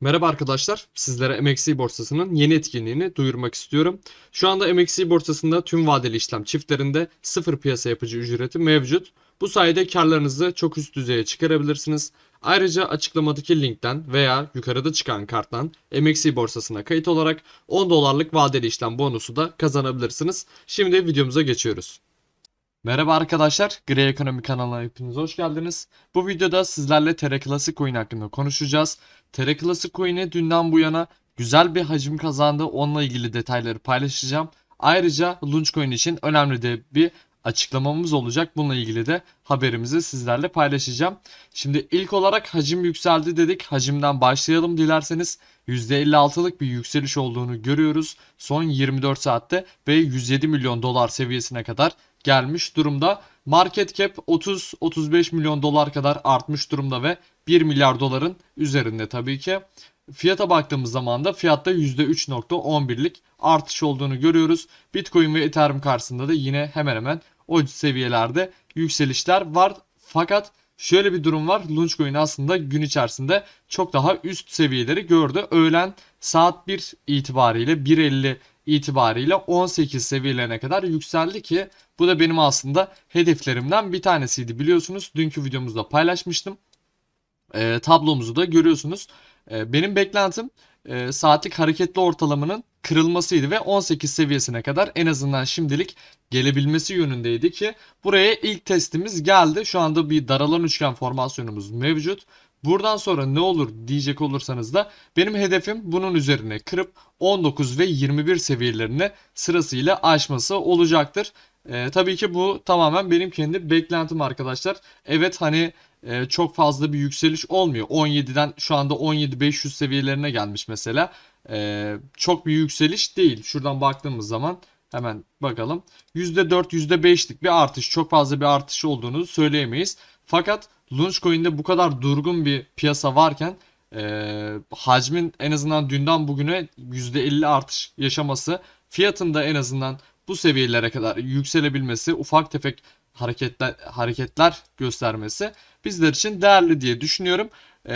Merhaba arkadaşlar. Sizlere MXC borsasının yeni etkinliğini duyurmak istiyorum. Şu anda MXC borsasında tüm vadeli işlem çiftlerinde sıfır piyasa yapıcı ücreti mevcut. Bu sayede karlarınızı çok üst düzeye çıkarabilirsiniz. Ayrıca açıklamadaki linkten veya yukarıda çıkan karttan MXC borsasına kayıt olarak 10 dolarlık vadeli işlem bonusu da kazanabilirsiniz. Şimdi videomuza geçiyoruz. Merhaba arkadaşlar, Grey Ekonomi kanalına hepiniz hoş geldiniz. Bu videoda sizlerle TR Classic Coin hakkında konuşacağız. TR Classic Coin'i dünden bu yana güzel bir hacim kazandı. Onunla ilgili detayları paylaşacağım. Ayrıca Launchcoin için önemli de bir açıklamamız olacak. Bununla ilgili de haberimizi sizlerle paylaşacağım. Şimdi ilk olarak hacim yükseldi dedik. Hacimden başlayalım dilerseniz. %56'lık bir yükseliş olduğunu görüyoruz. Son 24 saatte ve 107 milyon dolar seviyesine kadar gelmiş durumda. Market cap 30-35 milyon dolar kadar artmış durumda ve 1 milyar doların üzerinde tabii ki. Fiyata baktığımız zaman da fiyatta %3.11'lik artış olduğunu görüyoruz. Bitcoin ve Ethereum karşısında da yine hemen hemen o seviyelerde yükselişler var. Fakat şöyle bir durum var. Launchcoin aslında gün içerisinde çok daha üst seviyeleri gördü. Öğlen saat 1 itibariyle 1.50 itibariyle 18 seviyelerine kadar yükseldi ki bu da benim aslında hedeflerimden bir tanesiydi. Biliyorsunuz dünkü videomuzda paylaşmıştım. E, tablomuzu da görüyorsunuz. E, benim beklentim e, saatlik hareketli ortalamanın kırılmasıydı ve 18 seviyesine kadar en azından şimdilik gelebilmesi yönündeydi ki buraya ilk testimiz geldi. Şu anda bir daralan üçgen formasyonumuz mevcut. Buradan sonra ne olur diyecek olursanız da benim hedefim bunun üzerine kırıp 19 ve 21 seviyelerini sırasıyla aşması olacaktır. Ee, tabii ki bu tamamen benim kendi beklentim arkadaşlar. Evet hani e, çok fazla bir yükseliş olmuyor. 17'den şu anda 17.500 seviyelerine gelmiş mesela. Ee, çok bir yükseliş değil. Şuradan baktığımız zaman hemen bakalım. %4 %5'lik bir artış. Çok fazla bir artış olduğunu söyleyemeyiz. Fakat Launchcoin'de bu kadar durgun bir piyasa varken e, hacmin en azından dünden bugüne %50 artış yaşaması fiyatında en azından bu seviyelere kadar yükselebilmesi ufak tefek hareketler hareketler göstermesi bizler için değerli diye düşünüyorum. E,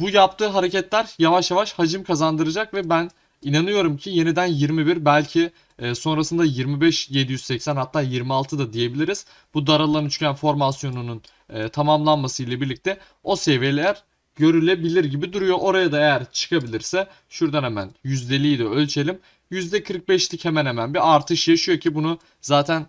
bu yaptığı hareketler yavaş yavaş hacim kazandıracak ve ben inanıyorum ki yeniden 21 belki e, sonrasında 25 780 hatta 26 da diyebiliriz. Bu daralan üçgen formasyonunun e, tamamlanması ile birlikte o seviyeler görülebilir gibi duruyor. Oraya da eğer çıkabilirse şuradan hemen yüzdeliği de ölçelim. %45'lik hemen hemen bir artış yaşıyor ki bunu zaten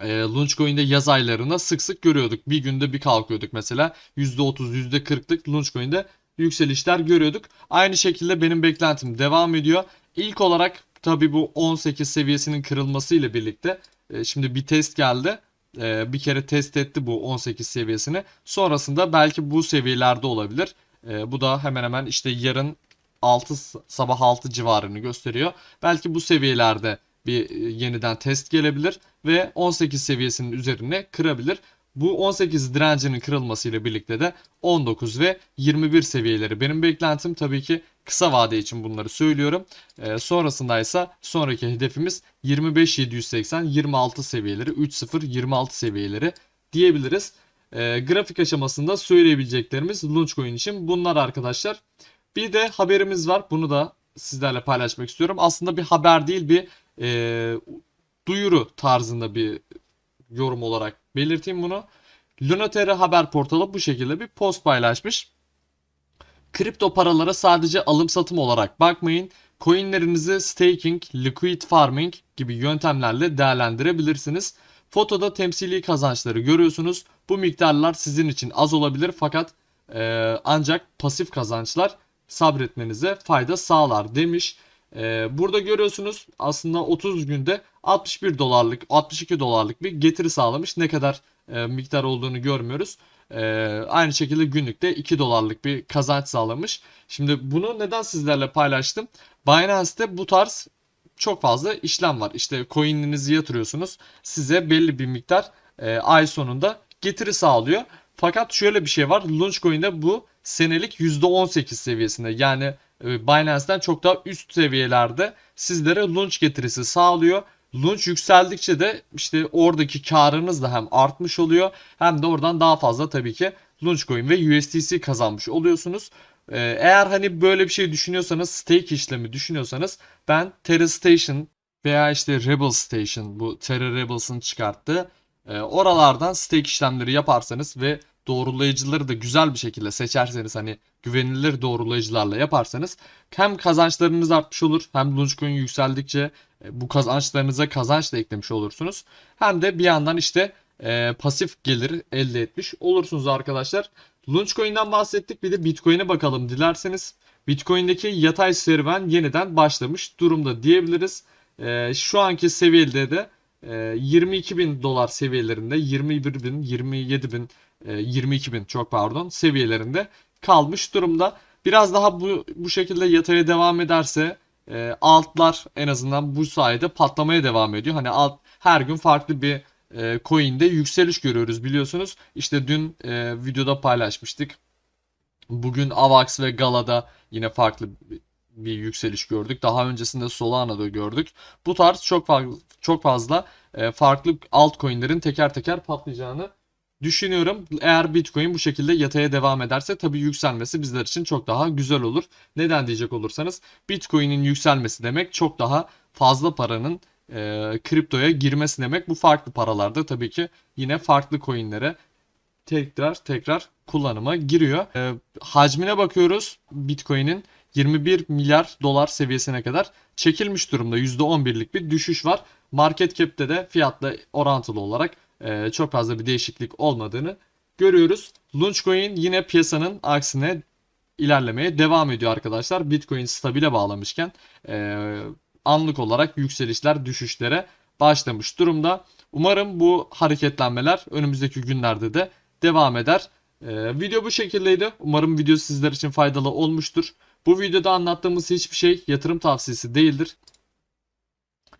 e, Launchcoin'de yaz aylarında sık sık görüyorduk. Bir günde bir kalkıyorduk mesela. %30, %40'lık Launchcoin'de yükselişler görüyorduk. Aynı şekilde benim beklentim devam ediyor. İlk olarak tabi bu 18 seviyesinin kırılması ile birlikte e, şimdi bir test geldi. E, bir kere test etti bu 18 seviyesini. Sonrasında belki bu seviyelerde olabilir. E, bu da hemen hemen işte yarın 6 sabah 6 civarını gösteriyor. Belki bu seviyelerde bir yeniden test gelebilir ve 18 seviyesinin üzerine kırabilir. Bu 18 direncinin kırılmasıyla birlikte de 19 ve 21 seviyeleri benim beklentim tabii ki kısa vade için bunları söylüyorum. Ee, sonrasında ise sonraki hedefimiz 25 780 26 seviyeleri 30 26 seviyeleri diyebiliriz. Ee, grafik aşamasında söyleyebileceklerimiz Launchcoin için bunlar arkadaşlar. Bir de haberimiz var. Bunu da sizlerle paylaşmak istiyorum. Aslında bir haber değil bir e, duyuru tarzında bir yorum olarak belirteyim bunu. Lunatere haber portalı bu şekilde bir post paylaşmış. Kripto paralara sadece alım satım olarak bakmayın. Coinlerinizi staking, liquid farming gibi yöntemlerle değerlendirebilirsiniz. Fotoda temsili kazançları görüyorsunuz. Bu miktarlar sizin için az olabilir fakat e, ancak pasif kazançlar sabretmenize fayda sağlar demiş. Ee, burada görüyorsunuz aslında 30 günde 61 dolarlık 62 dolarlık bir getiri sağlamış. Ne kadar e, miktar olduğunu görmüyoruz. E, aynı şekilde günlükte 2 dolarlık bir kazanç sağlamış. Şimdi bunu neden sizlerle paylaştım? Binance'te bu tarz çok fazla işlem var. İşte coin'inizi yatırıyorsunuz. Size belli bir miktar e, ay sonunda getiri sağlıyor. Fakat şöyle bir şey var. Launchcoin'de bu senelik %18 seviyesinde. Yani Binance'den çok daha üst seviyelerde sizlere launch getirisi sağlıyor. Launch yükseldikçe de işte oradaki karınız da hem artmış oluyor hem de oradan daha fazla tabii ki Launchcoin ve USDC kazanmış oluyorsunuz. Ee, eğer hani böyle bir şey düşünüyorsanız stake işlemi düşünüyorsanız ben Terra Station veya işte Rebel Station bu Terra Rebels'ın çıkarttığı e, oralardan stake işlemleri yaparsanız ve doğrulayıcıları da güzel bir şekilde seçerseniz hani güvenilir doğrulayıcılarla yaparsanız hem kazançlarınız artmış olur hem Launchcoin yükseldikçe e, bu kazançlarınıza kazanç da eklemiş olursunuz. Hem de bir yandan işte e, pasif gelir elde etmiş olursunuz arkadaşlar. Launchcoin'den bahsettik bir de Bitcoin'e bakalım dilerseniz. Bitcoin'deki yatay serüven yeniden başlamış durumda diyebiliriz. E, şu anki seviyede de e, 22 bin dolar seviyelerinde 21 bin, 27 bin, e, 22 bin çok pardon seviyelerinde kalmış durumda. Biraz daha bu bu şekilde yataya devam ederse e, altlar en azından bu sayede patlamaya devam ediyor. Hani alt her gün farklı bir e, coin'de yükseliş görüyoruz biliyorsunuz. İşte dün e, videoda paylaşmıştık. Bugün Avax ve Gala'da yine farklı bir- bir yükseliş gördük. Daha öncesinde Solana'da gördük. Bu tarz çok fazla çok fazla e, farklı altcoin'lerin teker teker patlayacağını düşünüyorum. Eğer Bitcoin bu şekilde yataya devam ederse tabii yükselmesi bizler için çok daha güzel olur. Neden diyecek olursanız Bitcoin'in yükselmesi demek çok daha fazla paranın e, kriptoya girmesi demek. Bu farklı paralarda tabii ki yine farklı coin'lere tekrar tekrar kullanıma giriyor. E, hacmine bakıyoruz Bitcoin'in 21 milyar dolar seviyesine kadar çekilmiş durumda. %11'lik bir düşüş var. Market cap'te de fiyatla orantılı olarak e, çok fazla bir değişiklik olmadığını görüyoruz. Launchcoin yine piyasanın aksine ilerlemeye devam ediyor arkadaşlar. Bitcoin stabile bağlamışken e, anlık olarak yükselişler düşüşlere başlamış durumda. Umarım bu hareketlenmeler önümüzdeki günlerde de devam eder. E, video bu şekildeydi. Umarım video sizler için faydalı olmuştur. Bu videoda anlattığımız hiçbir şey yatırım tavsiyesi değildir.